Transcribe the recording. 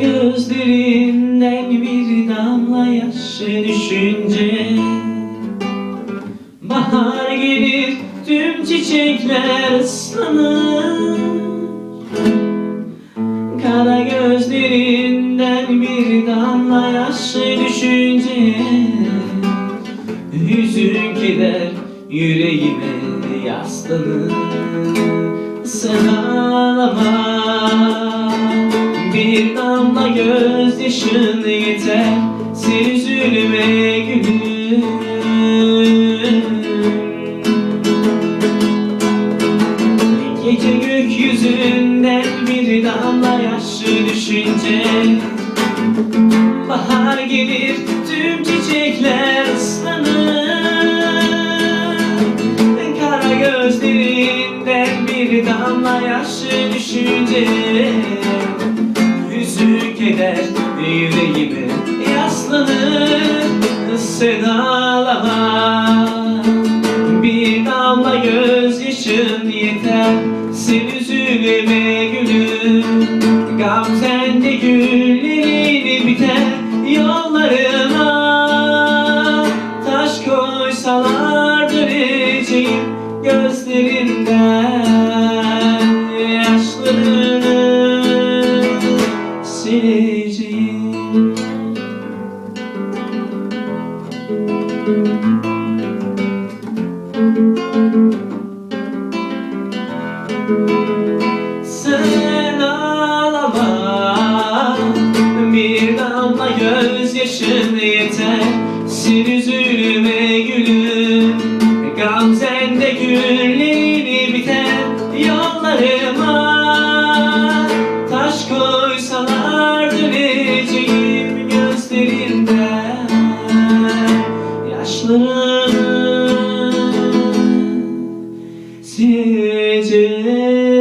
gözlerinden bir damla yaş düşünce. Bahar gelir tüm çiçekler ıslanır. Kara gözlerinden bir damla yaş düşünce. Keder yüreğime yaslanır Sen ağlama. Bir damla gözyaşın yeter. Sen üzülme gülüm. Gece gökyüzünden bir damla yaş düşünce. Bahar gelir tüm çiçekler ıslanır bir damla yaş düşünce Hüzün keder yüreğime yaslanır Sen ağlama bir damla gözyaşın yeter Sen üzülme gülüm. Gamzende güllerin biter Yollarına Taş koysalar döneceğim. Gözlerinden Sen ağlama. Bir damla gözyaşın yeter. Sen üzülme gülüm. Gamzende güllerini biter. Yollarıma Taş koysalar döneceğim 이제